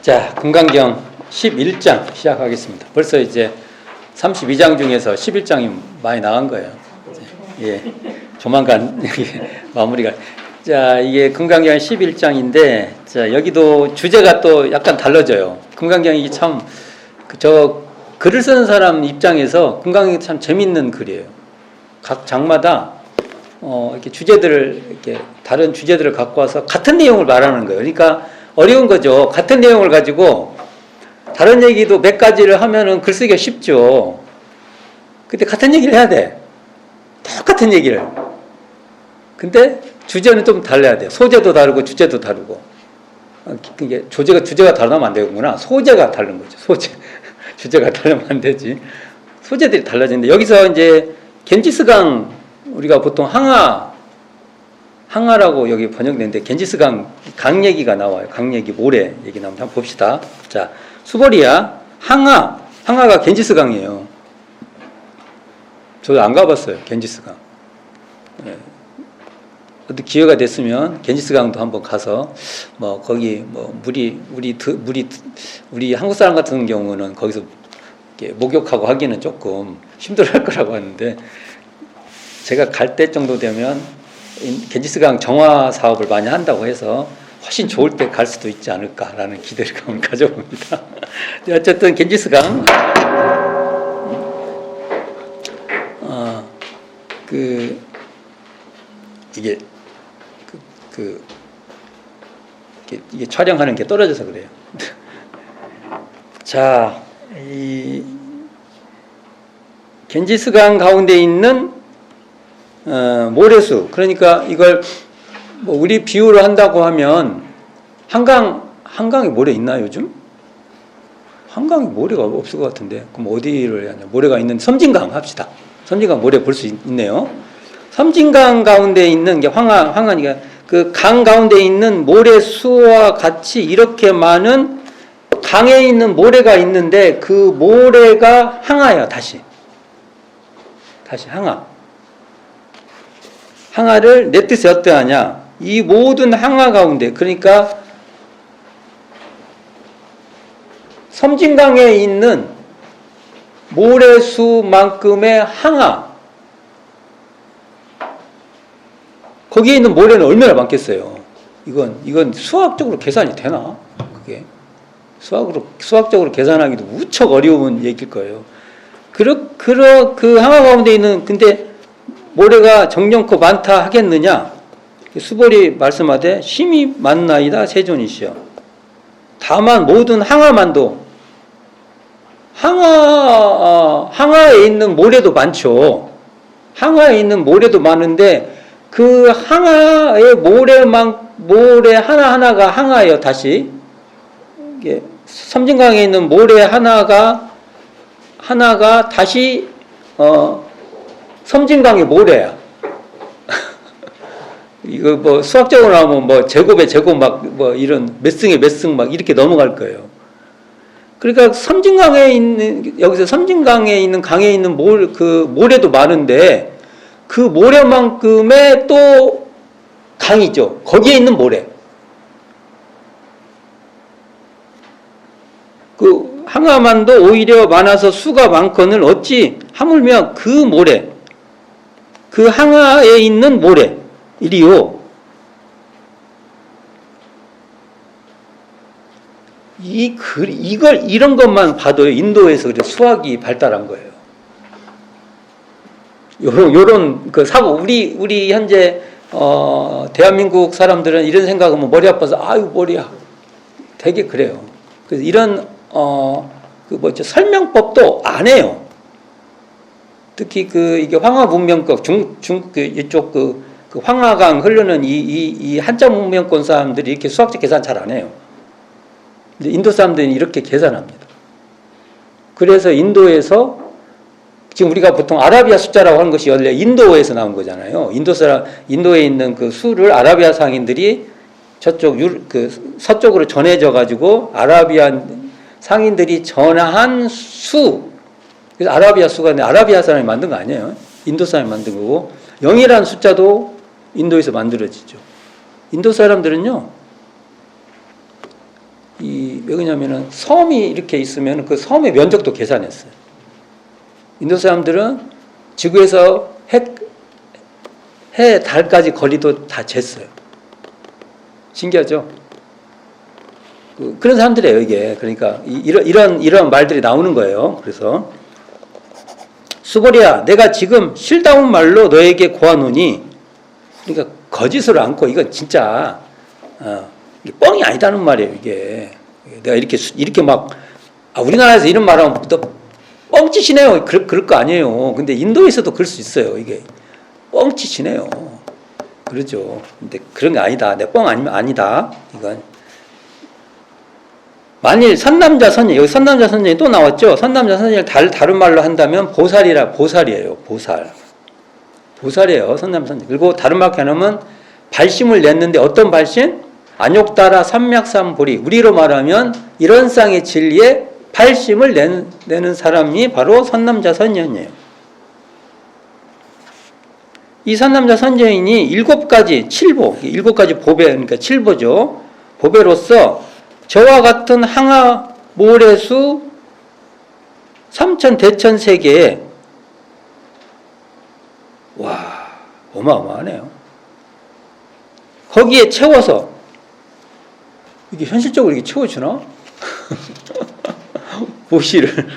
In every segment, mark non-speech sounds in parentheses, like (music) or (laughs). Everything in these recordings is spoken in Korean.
자, 금강경 11장 시작하겠습니다. 벌써 이제 32장 중에서 11장이 많이 나간 거예요. 예. 조만간 (laughs) 마무리가. 자, 이게 금강경 11장인데, 자, 여기도 주제가 또 약간 달라져요. 금강경이 참, 그 저, 글을 쓰는 사람 입장에서 금강경이 참 재밌는 글이에요. 각 장마다 어, 이렇게 주제들을 이렇게 다른 주제들을 갖고 와서 같은 내용을 말하는 거예요. 그러니까 어려운 거죠. 같은 내용을 가지고 다른 얘기도 몇 가지를 하면은 글쓰기가 쉽죠. 근데 같은 얘기를 해야 돼. 똑같은 얘기를. 근데 주제는 좀 달라야 돼요. 소재도 다르고 주제도 다르고. 어, 이게 주제가 다르면 안 되는구나. 소재가 다른 거죠. 소재. (laughs) 주제가 다르면 안 되지. 소재들이 달라지는데 여기서 이제 겐지스강 우리가 보통 항하 항하라고 여기 번역되는데 겐지스강 강 얘기가 나와요. 강 얘기 모래 얘기 나오면 한번 봅시다. 자 수보리아 항하 항하가 겐지스강이에요. 저도 안 가봤어요. 겐지스강. 예. 어떤 기회가 됐으면 겐지스강도 한번 가서 뭐 거기 뭐 물이 우리 드- 물이 드- 우리 한국 사람 같은 경우는 거기서 목욕하고 하기는 조금 힘들어할 거라고 하는데 제가 갈 때 정도 되면 이 겐지스강 정화 사업을 많이 한다고 해서 훨씬 좋을 때 갈 수도 있지 않을까라는 기대를 (laughs) 가져봅니다. 네, (laughs) 어쨌든 겐지스강 어 그 이게 그, 그 이게, 이게 촬영하는 게 떨어져서 그래요. (laughs) 자, 이 겐지스강 가운데 있는 어, 모래수 그러니까 이걸 뭐 우리 비유를 한다고 하면 한강 한강에 모래 있나 요즘? 한강에 모래가 없을 것 같은데 그럼 어디를 하냐? 모래가 있는 섬진강 합시다. 섬진강 모래 볼 수 있네요. 섬진강 가운데 있는 게 황하 황하니까 그 강 가운데 있는 모래 수와 같이 이렇게 많은 강에 있는 모래가 있는데 그 모래가 항아예요 다시 다시 항아 항아를 내 뜻이 어떠하냐 이 모든 항아 가운데 그러니까 섬진강에 있는 모래수만큼의 항아 거기에 있는 모래는 얼마나 많겠어요. 이건 이건 수학적으로 계산이 되나? 그게 수학으로 수학적으로 계산하기도 무척 어려운 얘기일 거예요. 그러 그러 그 항아 가운데 있는 근데 모래가 정령코 많다 하겠느냐? 수벌이 말씀하되 심히 많나이다 세존이시여. 다만 모든 항아만도 항아 어, 항아에 있는 모래도 많죠. 항아에 있는 모래도 많은데 그 항아의 모래만 모래 하나 하나가 항아예요. 다시 섬진강에 있는 모래 하나가 하나가 다시 어 섬진강의 모래야. (laughs) 이거 뭐 수학적으로 나오면 뭐 제곱에 제곱 막 뭐 이런 몇 승에 몇 승 막 이렇게 넘어갈 거예요. 그러니까 섬진강에 있는 여기서 섬진강에 있는 강에 있는 몰 그 모래도 많은데 그 모래만큼의 또 강이죠. 거기에 있는 모래. 그 항아만도 오히려 많아서 수가 많거늘 어찌 하물며 그 모래, 그 항아에 있는 모래, 이리요. 이 글, 이걸, 이런 것만 봐도 인도에서 수학이 발달한 거예요. 요런, 요런, 그 사고, 우리, 우리 현재, 어, 대한민국 사람들은 이런 생각하면 머리 아파서, 아유, 머리야. 되게 그래요. 그래서 이런, 어, 그 뭐죠, 설명법도 안 해요. 특히 그, 이게 황하 문명권, 중, 중, 그, 이쪽 그, 그 황하강 흐르는 이, 이, 이 한자 문명권 사람들이 이렇게 수학적 계산 잘 안 해요. 근데 인도 사람들은 이렇게 계산합니다. 그래서 인도에서 지금 우리가 보통 아라비아 숫자라고 하는 것이 원래 인도에서 나온 거잖아요. 인도 사람, 인도에 있는 그 수를 아라비아 상인들이 저쪽 유, 그 서쪽으로 전해져 가지고 아라비아 상인들이 전한 수. 그래서 아라비아 수가 아라비아 사람이 만든 거 아니에요. 인도 사람이 만든 거고 0이라는 숫자도 인도에서 만들어지죠. 인도 사람들은요. 이 왜 그러냐면은 섬이 이렇게 있으면 그 섬의 면적도 계산했어요. 인도 사람들은 지구에서 해, 해 달까지 거리도 다 쟀어요. 신기하죠? 그, 그런 사람들이에요, 이게. 그러니까 이, 이런 이런 말들이 나오는 거예요. 그래서 수보리야, 내가 지금 실다운 말로 너에게 고하노니, 그러니까 거짓을 않고 이건 진짜 어, 뻥이 아니다는 말이에요. 이게 내가 이렇게 수- 이렇게 막 아, 우리나라에서 이런 말하면 또 뻥치시네요. 그럴, 그럴 거 아니에요. 근데 인도에서도 그럴 수 있어요. 이게 뻥치시네요. 그러죠. 근데 그런 게 아니다. 내 뻥 아니면 아니다. 이건 만일 선남자 선녀 여기 선남자 선녀이 또 나왔죠. 선남자 선녀를 달, 다른 말로 한다면 보살이라 보살이에요. 보살. 보살이에요. 선남자 선녀. 그리고 다른 말로 하면 발심을 냈는데 어떤 발심? 안욕따라 삼맥삼보리. 우리로 말하면 이런 쌍의 진리에 발심을 낸, 내는 사람이 바로 선남자 선녀예요. 이 선남자 선녀인이 일곱 가지 칠보, 일곱 가지 보배, 그러니까 칠보죠. 보배로서 저와 같은 항아 모래수 삼천 대천 세계에 와 어마어마하네요. 거기에 채워서 이게 현실적으로 이게 채워주나? (laughs) 보시를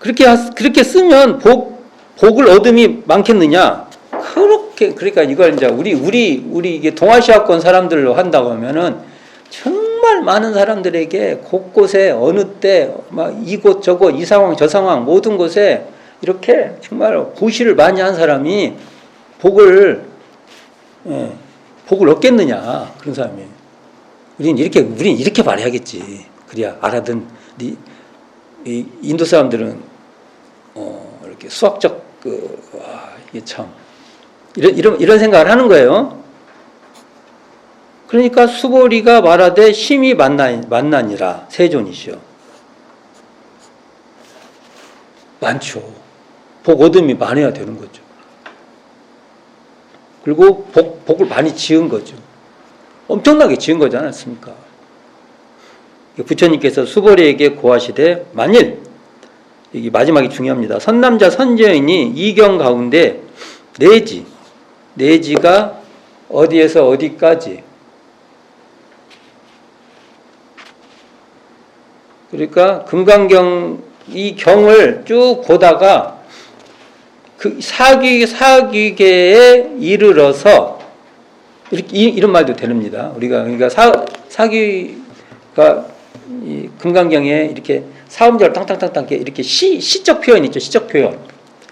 그렇게 하- 그렇게 쓰면 복 복을 얻음이 많겠느냐? 그러니까 이걸 이제 우리 우리 우리 이게 동아시아권 사람들로 한다고 하면은 정말 많은 사람들에게 곳곳에 어느 때 막 이곳 저곳 이 상황 저 상황 모든 곳에 이렇게 정말 보시를 많이 한 사람이 복을 예, 복을 얻겠느냐 그런 사람이. 우리는 이렇게 우리는 이렇게 말해야겠지. 그래야 알아든 이, 이 인도 사람들은 어, 이렇게 수학적 그 와, 이게 참 이런 이런 이런 생각을 하는 거예요. 그러니까 수보리가 말하되 심히 만나 만나니라 세존이시여. 많죠. 복 얻음이 많아야 되는 거죠. 그리고 복, 복을 많이 지은 거죠. 엄청나게 지은 거지 않았습니까? 부처님께서 수보리에게 고하시되 만일 여기 마지막이 중요합니다. 선남자 선제인이 이경 가운데 내지 내지가 어디에서 어디까지 그러니까 금강경 이 경을 쭉 보다가 그 사기 사기계에 이르러서 이렇게 이- 이런 말도 됩니다. 우리가 그러니까 사 사기가 이 금강경에 이렇게 사음절 땅땅땅땅 이렇게 시 시적 표현 있죠. 시적 표현.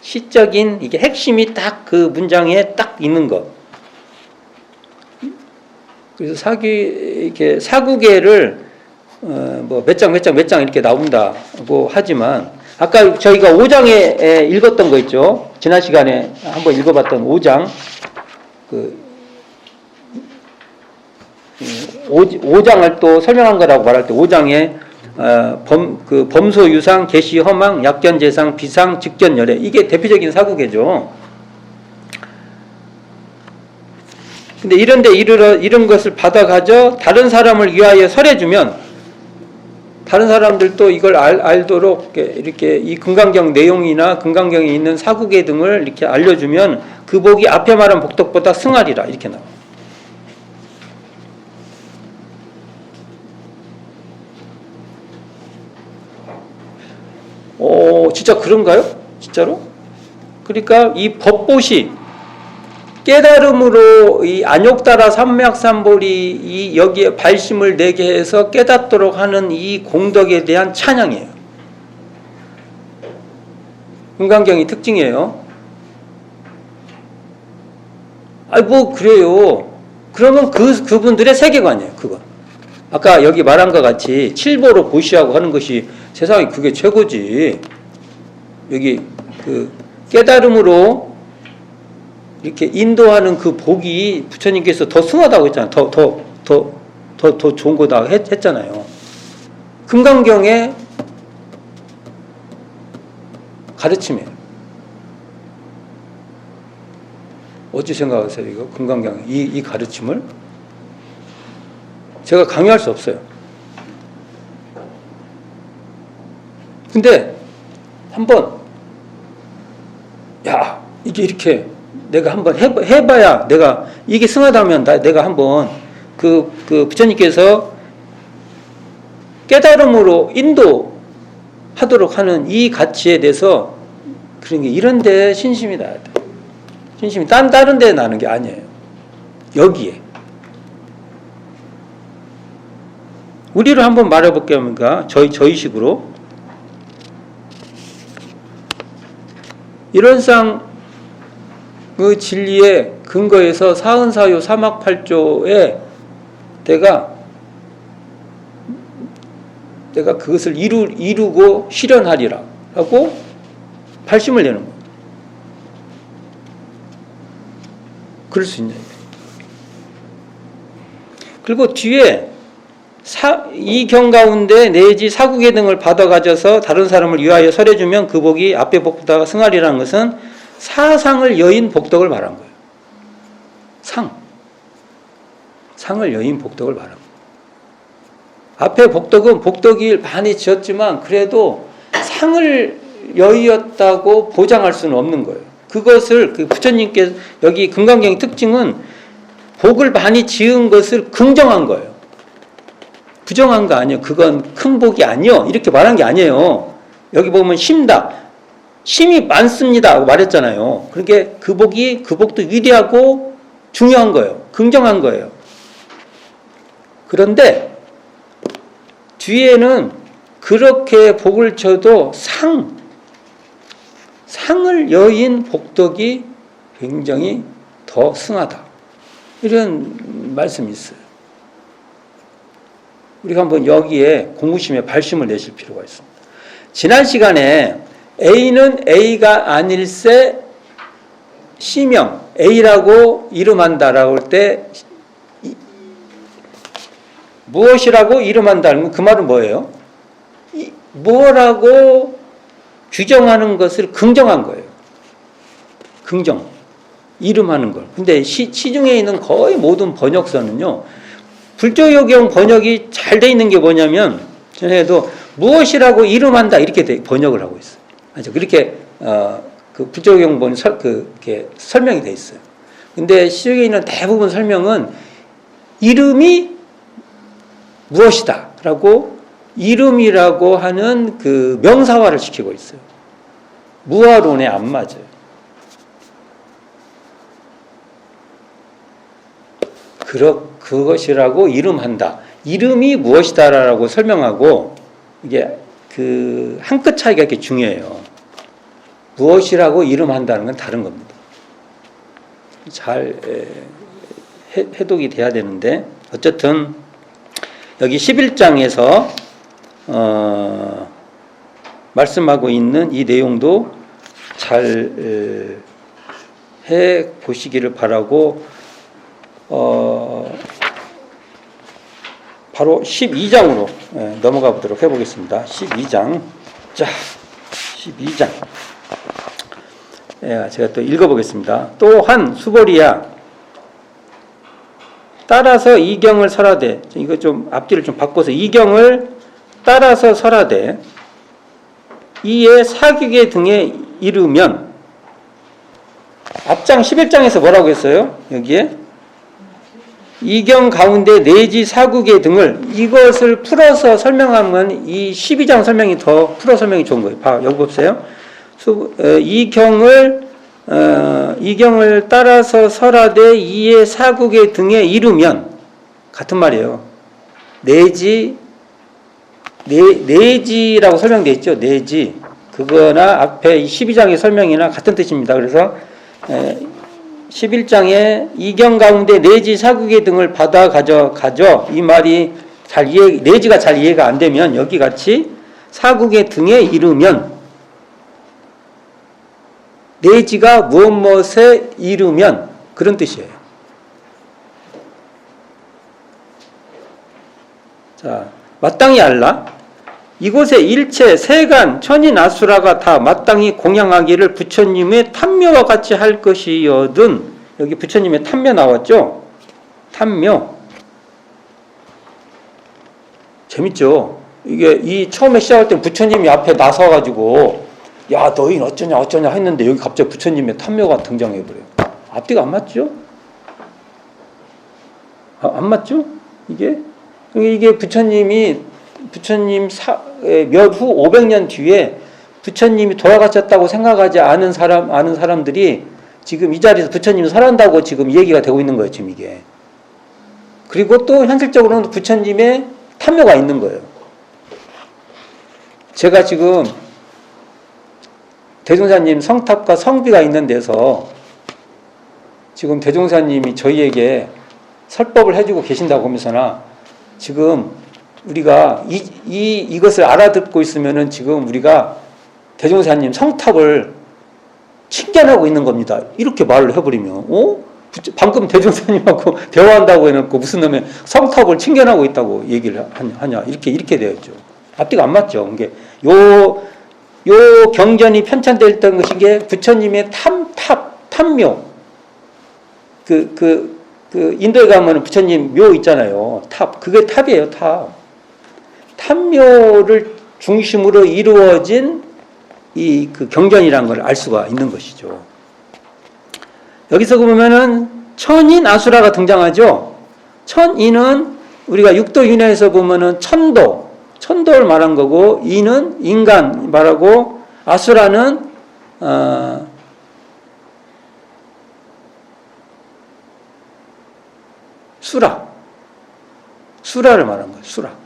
시적인 이게 핵심이 딱 그 문장에 딱 있는 거. 그래서 사기 이렇게 사구계를 어 뭐몇 장 몇 장 몇 장 이렇게 나온다고 하지만 아까 저희가 5장에 읽었던 거 있죠. 지난 시간에 한번 읽어봤던 5장 그 5 장을 또 설명한 거라고 말할 때 5장에 어, 범, 그 범소 유상, 개시 허망, 약견 재상, 비상, 직견 열애 이게 대표적인 사국이죠. 근데 이런데 이르러 이런 것을 받아 가져 다른 사람을 위하여 설해주면 다른 사람들도 이걸 알, 알도록 이렇게, 이 금강경 내용이나 금강경에 있는 사국의 등을 이렇게 알려주면 그 복이 앞에 말한 복덕보다 승하리라 이렇게 나와. 어, 진짜 그런가요? 진짜로? 그러니까 이 법보시 깨달음으로 이 안욕따라 삼맥삼볼이 이 여기에 발심을 내게 해서 깨닫도록 하는 이 공덕에 대한 찬양이에요. 금강경이 특징이에요. 아이 뭐 그래요. 그러면 그 그분들의 세계관이에요. 그거. 아까 여기 말한 것 같이 칠보로 보시하고 하는 것이 세상에 그게 최고지. 여기 그 깨달음으로 이렇게 인도하는 그 복이 부처님께서 더 승하다고 했잖아요. 더 더 더 더 더 좋은 거다 했, 했잖아요. 금강경의 가르침이에요. 어찌 생각하세요, 이거? 금강경 이, 이 가르침을? 제가 강요할 수 없어요. 근데 한번 야 이게 이렇게 내가 한번 해봐, 해봐야 내가 이게 승하다면 나, 내가 한번 그, 그 부처님께서 깨달음으로 인도하도록 하는 이 가치에 대해서 그런 게 이런 데 신심이 나야 돼. 신심이 딴 다른 데 나는 게 아니에요. 여기에. 우리를 한번 말해볼게요. 그러니까 저희 저희식으로 이런상 그 진리의 근거에서 사은사요 사막팔조에 내가 내가 그것을 이루, 이루고 실현하리라 하고 발심을 내는 거예요. 그럴 수 있냐. 그리고 뒤에 사, 이경 가운데 내지 사국의 등을 받아 가져서 다른 사람을 위하여 설해주면 그 복이 앞에 복보다 승하리라는 것은 사상을 여인 복덕을 말한 거예요. 상. 상을 여인 복덕을 말한 거예요. 앞에 복덕은 복덕이 많이 지었지만 그래도 상을 여의었다고 보장할 수는 없는 거예요. 그것을 그 부처님께 여기 금강경의 특징은 복을 많이 지은 것을 긍정한 거예요. 부정한 거 아니에요. 그건 큰 복이 아니요. 이렇게 말한 게 아니에요. 여기 보면 심다. 심이 많습니다. 하고 말했잖아요. 그러니까 그 복이, 그 복도 위대하고 중요한 거예요. 긍정한 거예요. 그런데 뒤에는 그렇게 복을 쳐도 상, 상을 여인 복덕이 굉장히 더 승하다. 이런 말씀이 있어요. 우리가 한번 여기에 공부심에 발심을 내실 필요가 있습니다. 지난 시간에 A는 A가 아닐세 시명 A라고 이름한다라고 할 때 무엇이라고 이름한다는 그 말은 뭐예요? 이, 뭐라고 규정하는 것을 긍정한 거예요. 긍정. 이름하는 걸. 근데 시, 시중에 있는 거의 모든 번역서는요, 불조역용 번역이 잘 돼 있는 게 뭐냐면, 전에도 무엇이라고 이름한다, 이렇게 돼, 번역을 하고 있어요. 아죠. 그렇게, 어, 그 불조역용 번, 설, 그, 게 설명이 돼 있어요. 근데 시중에 있는 대부분 설명은 이름이 무엇이다, 라고 이름이라고 하는 그 명사화를 시키고 있어요. 무화론에 안 맞아요. 그러, 그것이라고 이름한다. 이름이 무엇이다라고 설명하고 이게 그 한 끗 차이가 이렇게 중요해요. 무엇이라고 이름한다는 건 다른 겁니다. 잘 해, 해독이 돼야 되는데 어쨌든 여기 11장에서 어, 말씀하고 있는 이 내용도 잘 해 보시기를 바라고 어, 바로 12장으로 예, 넘어가 보도록 해보겠습니다. 12장. 자, 12장. 예, 제가 또 읽어보겠습니다. 또한 수보리야. 따라서 이경을 설하되, 이거 좀 앞뒤를 좀 바꿔서 이경을 따라서 설하되, 이에 사귀게 등에 이르면, 앞장 11장에서 뭐라고 했어요? 여기에? 이경 가운데 내지 사국의 등을 이것을 풀어서 설명하면 이 12장 설명이 더 풀어 설명이 좋은 거예요. 봐, 여기 보세요. 이 경을 어, 이 경을 따라서 설하되 이에 사국의 등에 이르면 같은 말이에요. 내지 내, 내지라고 설명되어 있죠. 내지 그거나 앞에 12장의 설명이나 같은 뜻입니다. 그래서 11장에 이경 가운데 내지 사국의 등을 받아 가져 가져 이 말이 잘 이해 내지가 잘 이해가 안 되면 여기 같이 사국의 등에 이르면 내지가 무엇 무엇에 이르면 그런 뜻이에요. 자, 마땅히 알라. 이곳에 일체 세간 천인 아수라가 다 마땅히 공양하기를 부처님의 탐묘와 같이 할 것이여든 여기 부처님의 탐묘 나왔죠? 탐묘 재밌죠? 이게 이 처음에 시작할 때 부처님이 앞에 나서가지고 야 너희는 어쩌냐 어쩌냐 했는데 여기 갑자기 부처님의 탐묘가 등장해버려요. 앞뒤가 안 맞죠? 아, 안 맞죠? 이게 이게 부처님이 부처님 몇 후 500년 뒤에 부처님이 돌아가셨다고 생각하지 않은 사람 아는 사람들이 지금 이 자리에서 부처님이 살아난다고 지금 얘기가 되고 있는 거예요, 지금 이게. 그리고 또 현실적으로는 부처님의 탐묘가 있는 거예요. 제가 지금 대종사님 성탑과 성비가 있는 데서 지금 대종사님이 저희에게 설법을 해주고 계신다고 하면서나 지금 우리가 이, 이, 이것을 알아듣고 있으면은 지금 우리가 대종사님 성탑을 칭찬하고 있는 겁니다. 이렇게 말을 해버리면, 어? 방금 대종사님하고 (laughs) 대화한다고 해놓고 무슨 놈의 성탑을 칭찬하고 있다고 얘기를 하냐. 이렇게, 이렇게 되었죠. 앞뒤가 안 맞죠. 이게 요, 요 경전이 편찬되었던 것이 게 부처님의 탐, 탑, 탐묘. 그, 그, 그, 인도에 가면 부처님 묘 있잖아요. 탑. 그게 탑이에요, 탑. 탐묘를 중심으로 이루어진 이 그 경전이라는 걸 알 수가 있는 것이죠. 여기서 보면은 천인 아수라가 등장하죠. 천인은 우리가 육도 윤회에서 보면은 천도, 천도를 말한 거고 인은 인간 말하고 아수라는 어, 수라, 수라를 말한 거예요. 수라.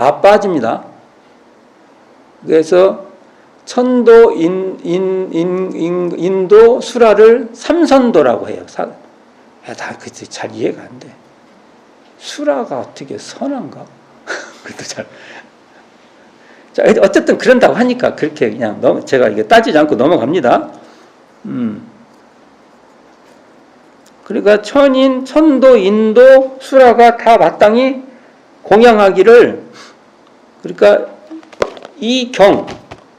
아 빠집니다. 그래서 천도 인, 인, 인, 인, 인도 수라를 삼선도라고 해요. 사, 야, 나 그때 잘 이해가 안 돼. 수라가 어떻게 선한가? (laughs) 그것도 잘. 자, 어쨌든 그런다고 하니까 그렇게 그냥 넘, 제가 이게 따지지 않고 넘어갑니다. 음. 그러니까 천인, 천도, 인도, 수라가 다 마땅히 공양하기를 그러니까 이 경,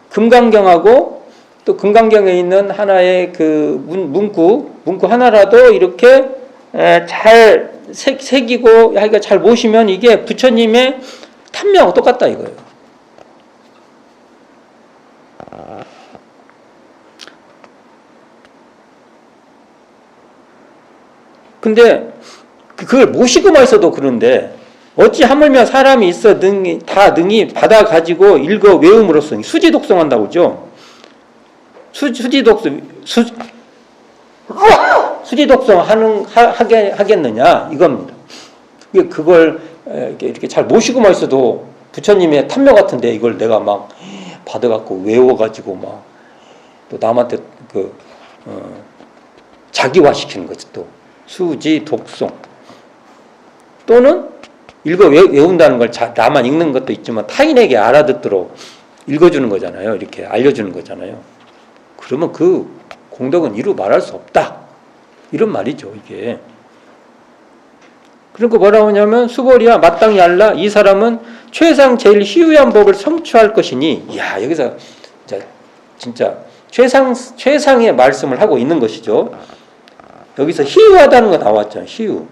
금강경하고 또 금강경에 있는 하나의 그 문, 문구, 문구 하나라도 이렇게 잘 새기고 하기가 잘 모시면 이게 부처님의 탐명하고 똑같다 이거예요. 근데 그걸 모시고만 있어도 그런데 어찌 하물며 사람이 있어 능이 다 능이 받아 가지고 읽어 외움으로써 수지 독성한다고 그러죠. 수, 수지 독성 수 수지 독성하는 하게 하겠느냐 이겁니다. 그걸 이렇게 잘 모시고만 있어도 부처님의 탐묘 같은데 이걸 내가 막 받아 갖고 외워 가지고 막 또 남한테 그 어, 자기화 시키는 거지 또 수지 독성 또는 읽어 외운다는 걸 나만 읽는 것도 있지만 타인에게 알아듣도록 읽어주는 거잖아요. 이렇게 알려주는 거잖아요. 그러면 그 공덕은 이루 말할 수 없다. 이런 말이죠, 이게. 그리고 뭐라고 하냐면 수보리야 마땅히 알라 이 사람은 최상 제일 희유한 법을 성취할 것이니 야 여기서 진짜, 진짜 최상 최상의 말씀을 하고 있는 것이죠. 여기서 희유하다는 거 나왔죠. 희유.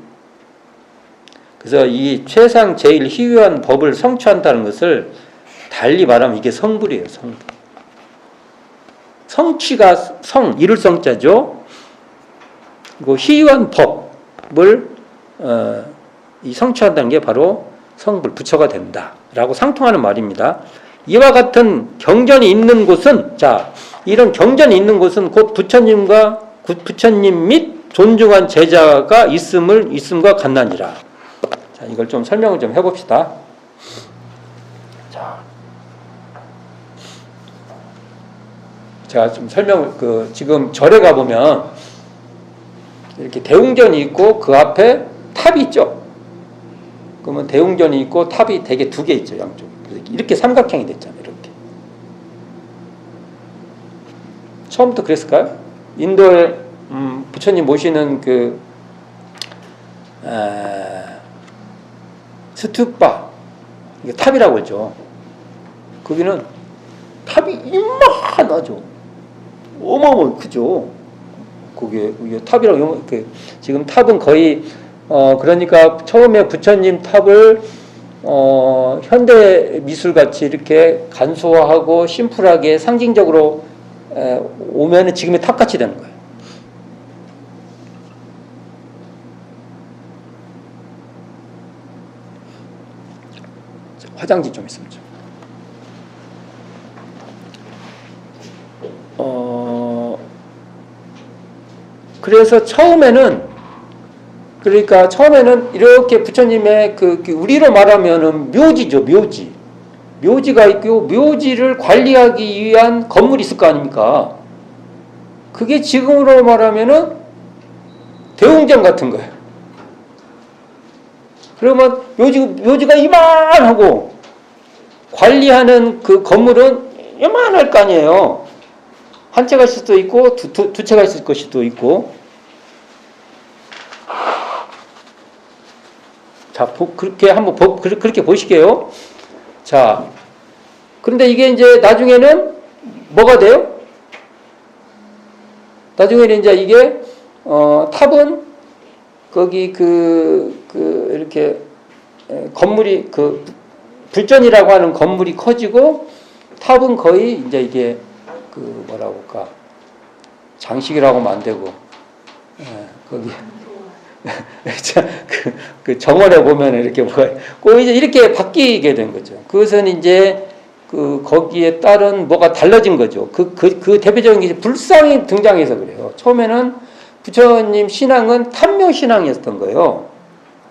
그래서 이 최상 제일 희귀한 법을 성취한다는 것을 달리 말하면 이게 성불이에요. 성불. 성취가 성 이룰 성자죠. 그리고 희귀한 법을 어, 이 성취한다는 게 바로 성불 부처가 된다 라고 상통하는 말입니다. 이와 같은 경전이 있는 곳은 자 이런 경전이 있는 곳은 곧 부처님과 부처님 및 존중한 제자가 있음을 있음과 같나니라. 자, 이걸 좀 설명을 좀 해봅시다. 자, 제가 좀 설명을 그 지금 절에 가 보면 이렇게 대웅전이 있고 그 앞에 탑이 있죠. 그러면 대웅전이 있고 탑이 대개 두개 있죠 양쪽. 이렇게 삼각형이 됐잖아요. 이렇게. 처음부터 그랬을까요? 인도에 음, 부처님 모시는 그 에, 스투파 이게 탑이라고 했죠. 거기는 탑이 이만하죠. 어마어마 크죠. 그게 탑이라고 지금 탑은 거의 어 그러니까 처음에 부처님 탑을 어, 현대 미술 같이 이렇게 간소화하고 심플하게 상징적으로 에, 오면은 지금의 탑같이 되는 거예요. 자, 화장지 좀 있으면 좀. 어, 그래서 처음에는 그러니까 처음에는 이렇게 부처님의 그, 그 우리로 말하면은 묘지죠, 묘지. 묘지가 있고 묘지를 관리하기 위한 건물이 있을 거 아닙니까? 그게 지금으로 말하면은 대웅전 같은 거예요. 그러면 묘지, 묘지가 이만하고 관리하는 그 건물은 이만할 거 아니에요. 한 채가 있을 수도 있고 두, 두, 두 채가 있을 것도 있고 자, 보- 그렇게 한번 보, 그- 그렇게 보시게요. 자, 그런데 이게 이제 나중에는 뭐가 돼요? 나중에는 이제 이게 어, 탑은 거기 그, 그 이렇게 에, 건물이 그 불전이라고 하는 건물이 커지고 탑은 거의 이제 이게 그 뭐라고 할까 장식이라고 하면 안 되고 예, 거기 (laughs) 자, 그, 그 정원에 보면 이렇게 뭐가 꼭 이제 이렇게 바뀌게 된 거죠. 그것은 이제 그 거기에 따른 뭐가 달라진 거죠. 그, 그, 그 대표적인 게 불상이 등장해서 그래요. 처음에는 부처님 신앙은 탐묘 신앙이었던 거예요.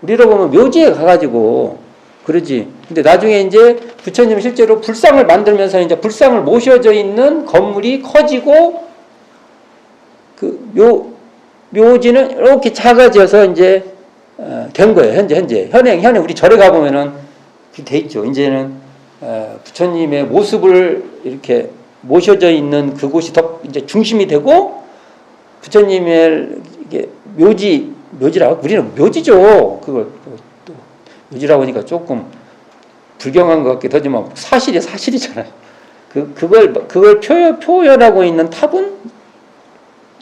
우리로 보면 묘지에 가가지고 그러지. 근데 나중에 이제 부처님 실제로 불상을 만들면서 이제 불상을 모셔져 있는 건물이 커지고 그 묘, 묘지는 이렇게 작아져서 이제 어, 된 거예요. 현재 현재 현행 현행 우리 절에 가 보면은 그렇게 돼 있죠. 이제는 어, 부처님의 모습을 이렇게 모셔져 있는 그곳이 더 이제 중심이 되고 부처님의 이게 묘지 묘지라고 우리는 묘지죠. 그걸 또, 또 묘지라고 하니까 조금 불경한 것 같기도 하지만 사실이 사실이잖아요. 그 그걸 그걸 표, 표현하고 있는 탑은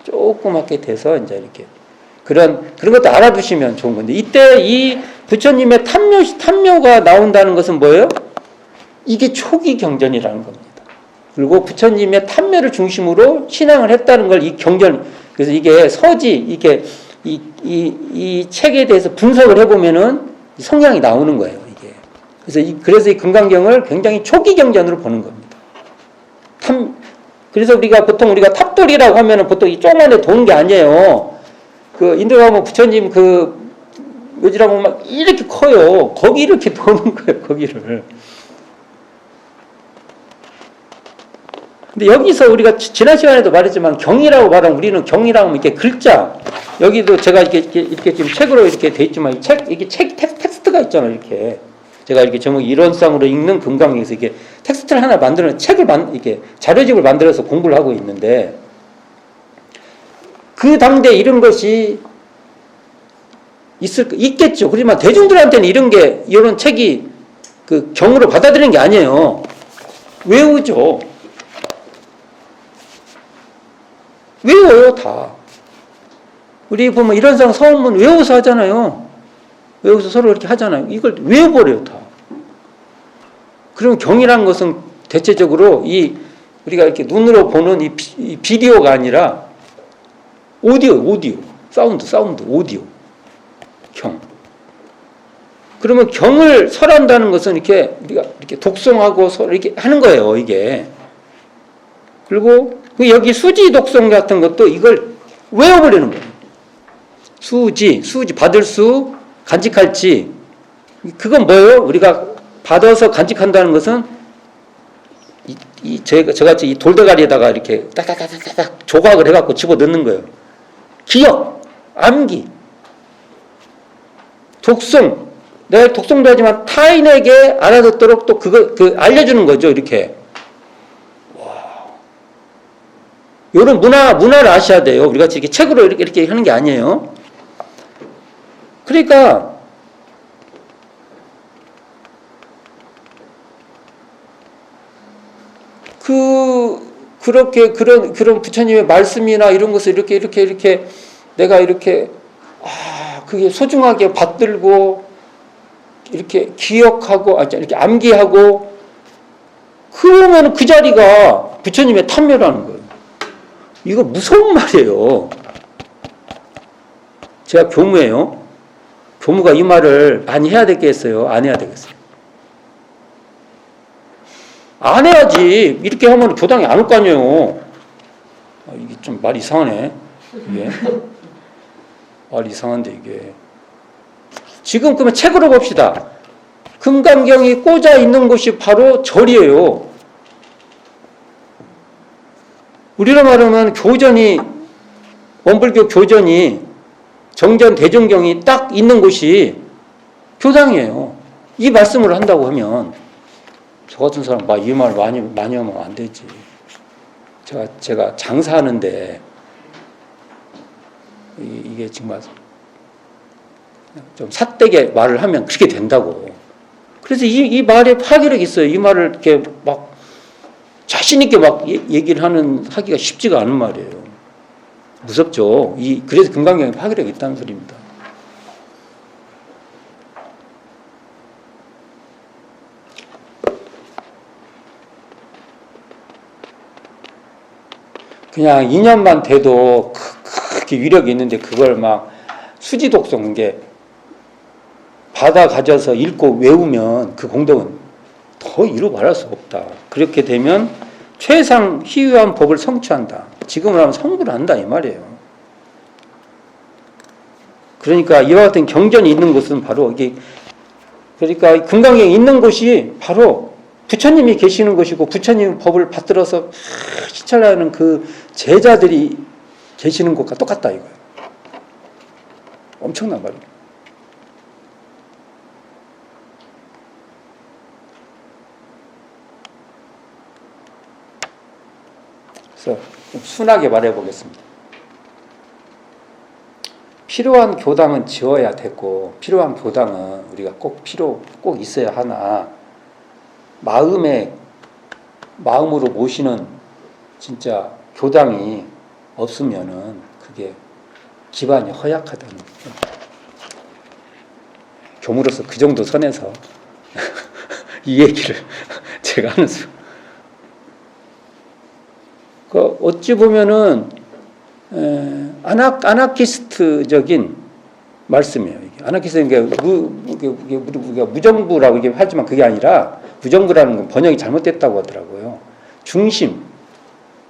조그맣게 돼서 이제 이렇게 그런 그런 것도 알아두시면 좋은 건데 이때 이 부처님의 탐묘 탐묘가 나온다는 것은 뭐예요? 이게 초기 경전이라는 겁니다. 그리고 부처님의 탐묘를 중심으로 신앙을 했다는 걸 이 경전 그래서 이게 서지 이게 이, 이, 이 책에 대해서 분석을 해보면은 성향이 나오는 거예요 이게 그래서 이, 그래서 이 금강경을 굉장히 초기 경전으로 보는 겁니다. 탐 그래서 우리가 보통 우리가 탑돌이라고 하면은 보통 이 조그만데 도는 게 아니에요. 그 인도 가면 부처님 그 묘지라고 막 이렇게 커요. 거기 이렇게 (laughs) 도는 거예요. 거기를. 근데 여기서 우리가 지- 지난 시간에도 말했지만 경이라고 말하면 우리는 경이라고 하면 이렇게 글자 여기도 제가 이렇게 이렇게, 이렇게 지금 책으로 이렇게 돼 있지만 이책 이게 책 텍- 텍스트가 있잖아요. 이렇게 제가 이렇게 제목 이론상으로 읽는 금강에서 이게 텍스트를 하나 만드는 책을 만 이게 자료집을 만들어서 공부를 하고 있는데 그 당대 이런 것이 있을 있겠죠. 그렇지만 대중들한테는 이런 게 이런 책이 그 경으로 받아들이는 게 아니에요. 외우죠. 외워요 다. 우리 보면 이런 상 서원문 외워서 하잖아요. 외워서 서로 이렇게 하잖아요. 이걸 외워버려요 다. 그럼 경이란 것은 대체적으로 이 우리가 이렇게 눈으로 보는 이, 비, 이 비디오가 아니라 오디오, 오디오, 사운드, 사운드, 오디오, 경. 그러면 경을 설한다는 것은 이렇게 우리가 이렇게 독송하고 이렇게 하는 거예요, 이게. 그리고 그 여기 수지 독송 같은 것도 이걸 외워버리는 거예요. 수지, 수지, 받을 수, 간직할 지. 그건 뭐예요? 우리가 받아서 간직한다는 것은 이, 이 저, 저같이 이 돌대가리에다가 이렇게 딱딱딱딱딱 조각을 해갖고 집어 넣는 거예요. 기억, 암기, 독송. 내가 독송도 하지만 타인에게 알아듣도록 또 그거 그 알려주는 거죠. 이렇게. 이런 문화 문화를 아셔야 돼요. 우리가 이렇게 책으로 이렇게 이렇게 하는 게 아니에요. 그러니까 그 그렇게 그런 그런 부처님의 말씀이나 이런 것을 이렇게 이렇게 이렇게 내가 이렇게 아 그게 소중하게 받들고 이렇게 기억하고 아, 이렇게 암기하고 그러면 그 자리가 부처님의 탐묘라는 거예요. 이거 무서운 말이에요. 제가 교무예요. 교무가 이 말을 많이 해야 되겠어요? 안 해야 되겠어요? 안 해야지. 이렇게 하면 교당이 안 올 거 아니에요. 아, 이게 좀 말 이상하네. 이게. 말 이상한데, 이게. 지금 그러면 책으로 봅시다. 금강경이 꽂아 있는 곳이 바로 절이에요. 우리로 말하면 교전이, 원불교 교전이 정전 대종경이 딱 있는 곳이 교당이에요. 이 말씀을 한다고 하면 저 같은 사람 막 이 말 많이 많이 하면 안 되지. 제가 제가 장사하는데 이- 이게 정말 좀 삿되게 말을 하면 그렇게 된다고. 그래서 이, 이 말에 파괴력이 있어요. 이 말을 이렇게 막 자신 있게 막 얘- 얘기를 하는 하기가 쉽지가 않은 말이에요. 무섭죠. 이 그래서 금강경에 파괴력이 있다는 소리입니다. 그냥 2년만 돼도 크- 그렇게 위력이 있는데 그걸 막 수지 독성 게 받아 가져서 읽고 외우면 그 공덕은 더 이루 말할 수 없다. 그렇게 되면 최상 희유한 법을 성취한다. 지금을 하면 성불을 한다 이 말이에요. 그러니까 이와 같은 경전이 있는 곳은 바로 이게 그러니까 금강경이 있는 곳이 바로 부처님이 계시는 곳이고 부처님 법을 받들어서 시찰하는 그 제자들이 계시는 곳과 똑같다 이거예요. 엄청난 말이에요. 그래서 좀 순하게 말해 보겠습니다. 필요한 교당은 지어야 되고 필요한 교당은 우리가 꼭 필요 꼭 있어야 하나 마음에 마음으로 모시는 진짜 교당이 없으면은 그게 기반이 허약하다는. 교무로서 그 정도 선에서 (laughs) 이 얘기를 (laughs) 제가 하는 수. 그 어찌 보면은 에, 아나 아나키스트적인 말씀이에요. 이게 아나키스트는 게 무, 우리가 무정부라고 이게 하지만 그게 아니라 무정부라는 건 번역이 잘못됐다고 하더라고요. 중심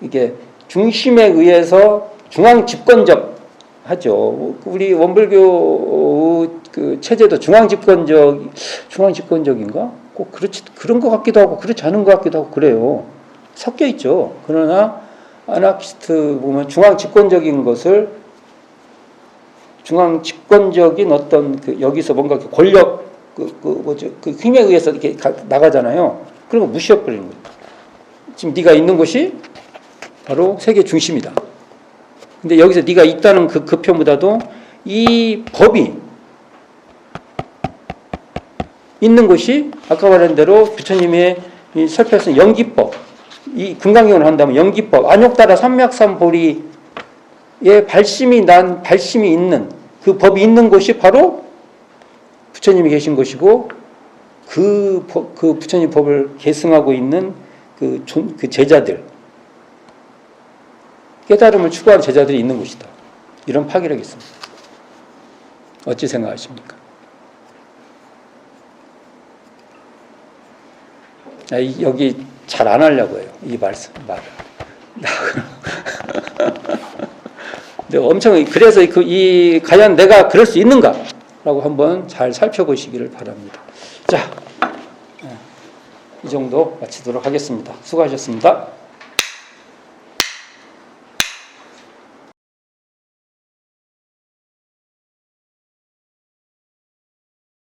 이게 중심에 의해서 중앙 집권적 하죠. 우리 원불교 그 체제도 중앙 집권적 중앙 집권적인가? 꼭 그렇지 그런 것 같기도 하고 그렇지 않은 것 같기도 하고 그래요. 섞여 있죠. 그러나 아나키스트 보면 중앙 집권적인 것을 중앙 집권적인 어떤 그 여기서 뭔가 그 권력 그, 그 뭐죠 그 힘에 의해서 이렇게 가, 나가잖아요. 그런 거 무시해 버리는 거예요. 지금 네가 있는 곳이 바로 세계 중심이다. 근데 여기서 네가 있다는 그, 그 표보다도 이 법이 있는 곳이 아까 말한 대로 부처님의 이 설법에서 연기법, 이 금강경을 한다면 연기법, 안욕따라 삼맥삼보리의 발심이 난 발심이 있는 그 법이 있는 곳이 바로 부처님이 계신 곳이고 그, 법, 그 부처님 법을 계승하고 있는 그, 존, 그 제자들 깨달음을 추구하는 제자들이 있는 곳이다. 이런 파괴력이 있습니다. 어찌 생각하십니까? 아, 이- 여기 잘 안 하려고 해요. 이 말씀, 말을. (laughs) 근데 엄청, 그래서 그, 이, 과연 내가 그럴 수 있는가? 라고 한번 잘 살펴보시기를 바랍니다. 자, 이 정도 마치도록 하겠습니다. 수고하셨습니다.